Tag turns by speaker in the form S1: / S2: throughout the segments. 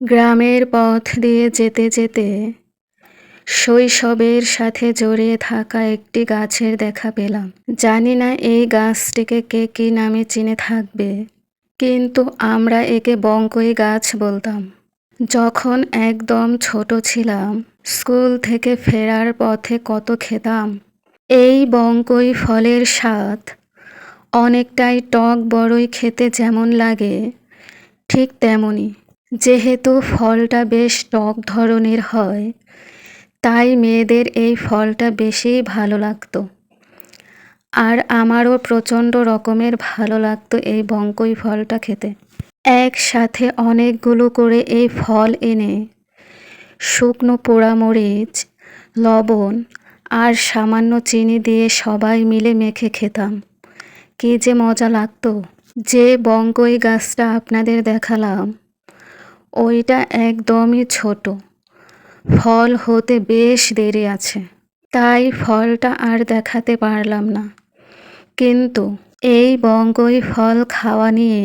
S1: গ্রামের পথ দিয়ে যেতে যেতে শৈশবের সাথে জড়িয়ে থাকা একটি গাছের দেখা পেলাম। জানি না এই গাছটিকে কে কী নামে চিনে থাকবে, কিন্তু আমরা একে বঙ্কই গাছ বলতাম। যখন একদম ছোট ছিলাম, স্কুল থেকে ফেরার পথে কত খেতাম। এই বঙ্কই ফলের স্বাদ, অনেকটাই টক বড়ই খেতে যেমন লাগে, ঠিক তেমনই। যেহেতু ফলটা বেশ টক ধরনের হয়, তাই মেয়েদের এই ফলটা বেশি ভালো লাগতো। আর আমারও প্রচণ্ড রকমের ভালো লাগতো এই বঙ্কই ফলটা খেতে। একসাথে অনেকগুলো করে এই ফল এনে, শুকনো পোড়ামরিচ, লবণ আর সামান্য চিনি দিয়ে সবাই মিলে মেখে খেতাম। কী যে মজা লাগতো। যে বঙ্কই গাছটা আপনাদের দেখালাম ওইটা একদমই ছোট। ফল হতে বেশ দেরি আছে। তাই ফলটা আর দেখাতে পারলাম না। কিন্তু এই বঙ্গই ফল খাওয়া নিয়ে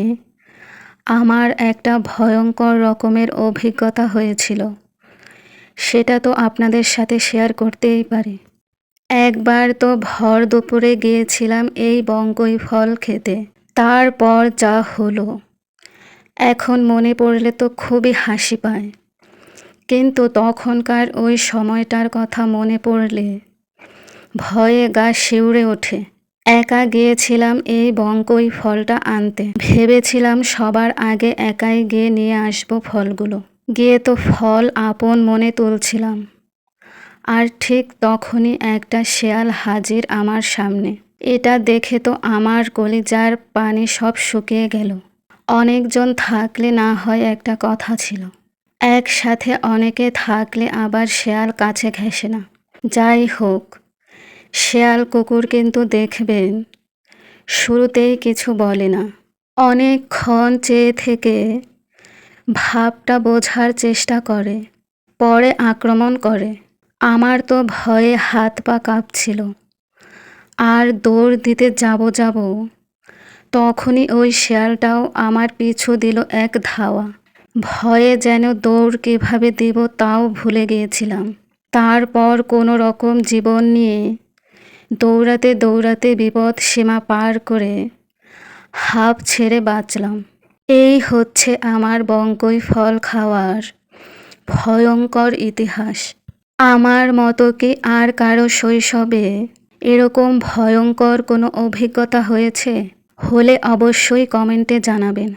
S1: আমার একটা ভয়ঙ্কর রকমের অভিজ্ঞতা হয়েছিল। সেটা তো আপনাদের সাথে শেয়ার করতেই পারি। একবার তো ভর দুপুরে গিয়েছিলাম এই বঙ্গই ফল খেতে। তারপর যা হলো। এখন মনে পড়লে তো খুবই হাসি পায়। কিন্তু তখনকার ওই সময়টার কথা মনে পড়লে ভয়ে গা শিউরে ওঠে। একা গিয়েছিলাম এই বঙ্কই ফলটা আনতে। ভেবেছিলাম সবার আগে একাই গিয়ে নিয়ে আসব ফলগুলো। গিয়ে তো ফল আপন মনে তুলছিলাম। আর ঠিক তখনই একটা শেয়াল হাজির আমার সামনে। এটা দেখে তো আমার কলিজার পানি সব শুকিয়ে গেল। অনেকজন থাকলে না হয় একটা কথা ছিল। একসাথে অনেকে থাকলে আবার শেয়াল কাছে ঘেসে না। যাই হোক, শেয়াল কুকুর কিন্তু দেখবেন, শুরুতেই কিছু বলে না। অনেকক্ষণ চেয়ে থেকে ভাবটা বোঝার চেষ্টা করে, পরে আক্রমণ করে। আমার তো ভয়ে হাত পা কাঁপছিল। আর দৌড় দিতে যাব যাব তখনই ওই শেয়ালটাও আমার পিছু দিল এক ধাওয়া। ভয়ে যেন দৌড় কীভাবে দিব তাও ভুলে গিয়েছিলাম। তারপর কোনো রকম জীবন নিয়ে দৌড়াতে দৌড়াতে বিপদ সীমা পার করে হাফ ছেড়ে বাঁচলাম। এই হচ্ছে আমার বঙ্কই ফল খাওয়ার ভয়ঙ্কর ইতিহাস। আমার মতো কি আর কারও শৈশবে এরকম ভয়ঙ্কর কোনো অভিজ্ঞতা হয়েছে? হলে অবশ্যই কমেন্টে জানাবেন।